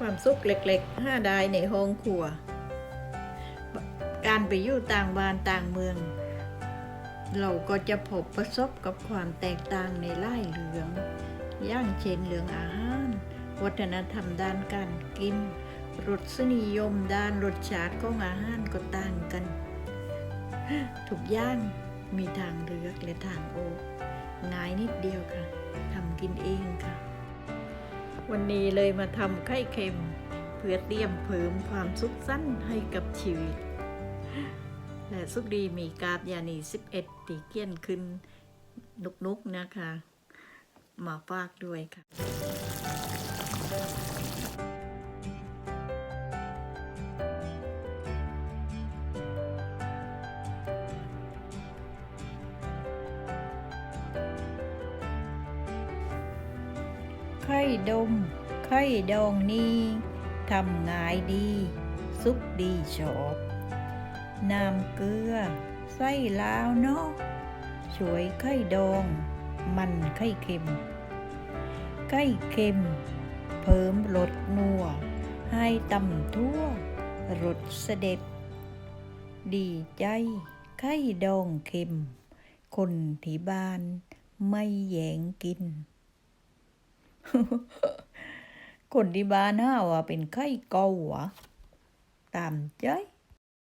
ความสุขเล็กๆห้าได้ในห้องครัว การไปอยู่ต่างบ้านต่างเมือง เราก็จะพบประสบกับความแตกต่างในไล่เรื่องอย่างเช่นเรื่องอาหาร วัฒนธรรมด้านการกินรสนิยมด้านรสชาติของอาหารก็ต่างกัน ทุกย่างมีทางเลือกและทางโอกง่ายนิดเดียวค่ะทำกินเองค่ะ วันนี้เลยมาทำไข่เค็ม เพื่อเตรียมเพิ่มความสุขสั้นให้กับชีวิต และสุขดีมีกาบยานี 11 ตีเกี้ยนขึ้นนุกๆนะคะ มาฝากด้วยค่ะ ไข่ดม ไข่ดองนี้ทำง่ายดีสุกดีชอบน้ำเกลือใส่ลาวเนาะช่วยไข่ดอง มันไข่เค็ม ไข่เค็ม เพิ่มรสนัว ให้ตำทั่ว รสเสด็จ ดีใจ ไข่ดองเค็ม คนที่บ้านไม่แย่งกิน คนที่บ้านห้าว่าเป็นไข้เกาหัวตามใจ